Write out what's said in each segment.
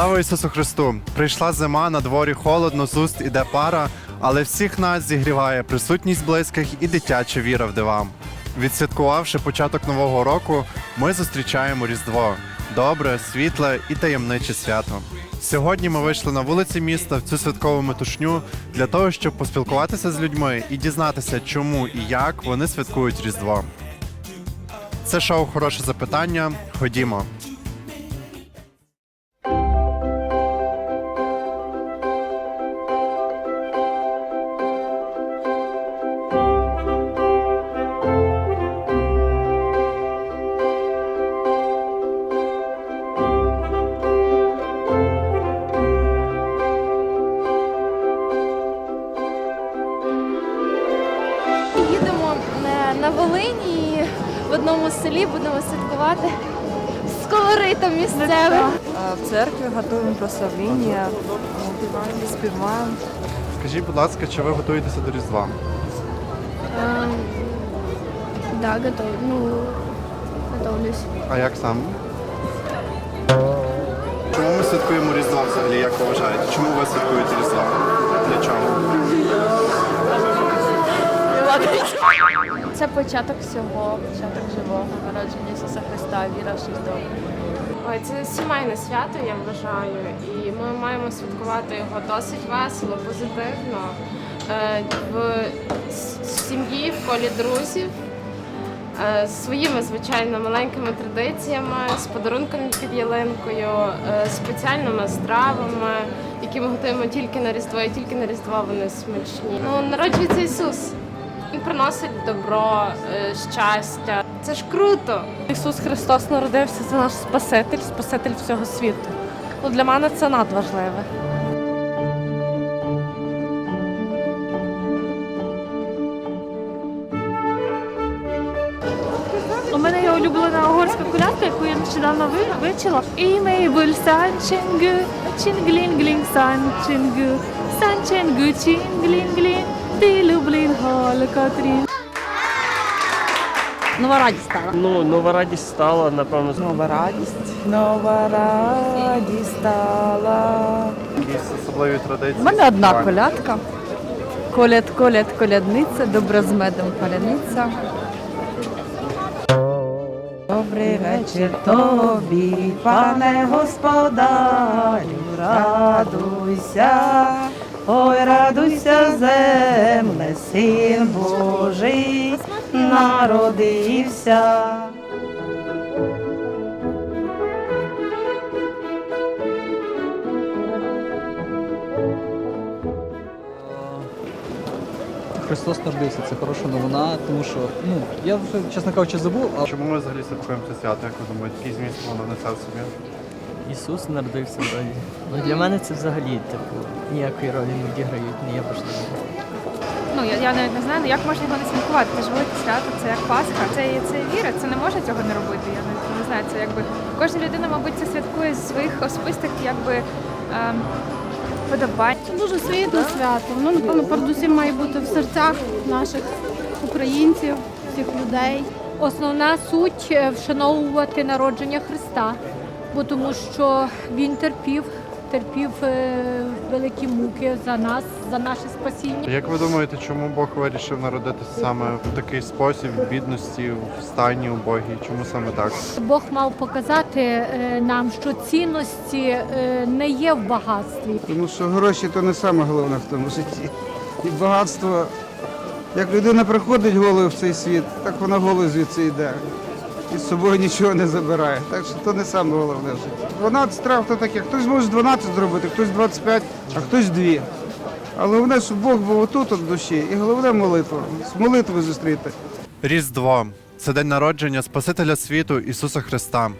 Слава Ісусу Христу! Прийшла зима, на дворі холодно, з уст іде пара, але всіх нас зігріває присутність близьких і дитяча віра в дива. Відсвяткувавши початок нового року, ми зустрічаємо Різдво. Добре, світле і таємниче свято. Сьогодні ми вийшли на вулиці міста в цю святкову метушню для того, щоб поспілкуватися з людьми і дізнатися, чому і як вони святкують Різдво. Це шоу Хороше запитання. Ходімо. На Волині і в одному селі будемо святкувати з колоритом місцевим. В церкві готуємо прославлення, співаємо. Скажіть, будь ласка, чи ви готуєтеся до Різдва? Ем, Да, готов. Ну, готовлюсь. А як саме? Чому ми святкуємо Різдво взагалі, як ви вважаєте? Чому ви святкуєте Різдво? Для чого? Це початок всього, початок живого народження Ісуса Христа, віра в добре. Ой, це сімейне свято, я вважаю, і ми маємо святкувати його досить весело, позитивно, е, в сім'ї, в колі друзів, е, з своїми, звичайно, маленькими традиціями, з подарунками під ялинкою, е, спеціальними стравами, які ми готуємо тільки на Різдво, і тільки на Різдво вони смачні. Ну, народжується Ісус. Приносить добро, е, щастя. Це ж круто. Ісус Христос народився, це наш Спаситель, Спаситель всього світу. Ну, для мене це надважливе. У мене є улюблена угорська колядка, яку я нещодавно ви- вивчила. Імейбуль санченгу, чинглінглінг санченгу, санченгу чинглінглінг, ти люблін холкотрін. Нова радість стала. Ну, нова радість стала, напевно, Нова радість, нова радість стала. Якісь особливі традиції? У мене одна колядка. Коляд, коляд, колядниця, добра з медом колядниця. Добрий вечір тобі, пане господарю, радуйся, ой, радуйся, земле, син Божий народився. Христос народився, це хороша новина, тому що ну я вже, чесно кажучи, забув, а Чому ми взагалі святкуємо це свято, як ви думаєте? Який зміст воно несе в собі? Ісус народився вроді. Ну, для мене це взагалі типу, ніякої ролі не відіграють, не є важливим. Ну я, я навіть не знаю, ну, як можна його не святкувати. Це ж велике свято, це як Пасха, це, це віра, це не може цього не робити. Я не, не знаю, це якби кожна людина, мабуть, це святкує з своїх особистих якби ем, подобань. Це дуже світле свято. Воно, напевно, передусім має бути в серцях наших українців, всіх людей. Основна суть е, вшановувати народження Христа, бо тому що Він терпів, терпів е, великі муки за нас, за наше спасіння. Як ви думаєте, чому Бог вирішив народитися саме в такий спосіб, в бідності, в стані убогій? Чому саме так? Бог мав показати е, нам, що цінності е, не є в багатстві. Тому що гроші то не саме головне в тому житті. І багатство, як людина приходить голою в цей світ, так вона голою звідси йде. І з собою нічого не забирає. Так що то не саме головне в житті. 12 трав то таке. Хтось може 12 зробити, хтось 25, а хтось 2. Але головне, щоб Бог був отут от в душі. І головне молитва. З молитви зустріти. Різдво це день народження Спасителя світу Ісуса Христа.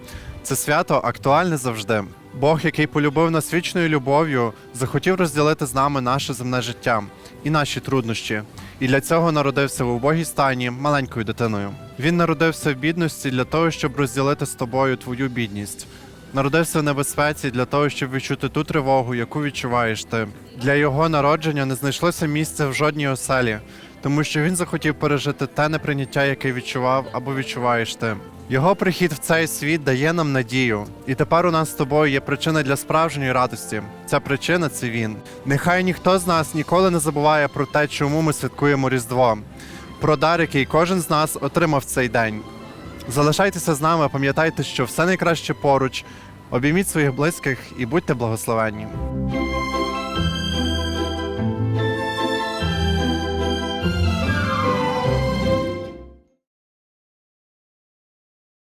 Це свято актуальне завжди. Бог, який полюбив нас вічною любов'ю, захотів розділити з нами наше земне життя і наші труднощі. І для цього народився в убогій стані маленькою дитиною. Він народився в бідності для того, щоб розділити з тобою твою бідність. Народився в небезпеці для того, щоб відчути ту тривогу, яку відчуваєш ти. Для його народження не знайшлося місця в жодній оселі, тому що він захотів пережити те неприйняття, яке відчував або відчуваєш ти. Його прихід в цей світ дає нам надію, і тепер у нас з тобою є причина для справжньої радості. Ця причина це він. Нехай ніхто з нас ніколи не забуває про те, чому ми святкуємо Різдво, про дар, який кожен з нас отримав цей день. Залишайтеся з нами, пам'ятайте, що все найкраще поруч. Обійміть своїх близьких і будьте благословенні.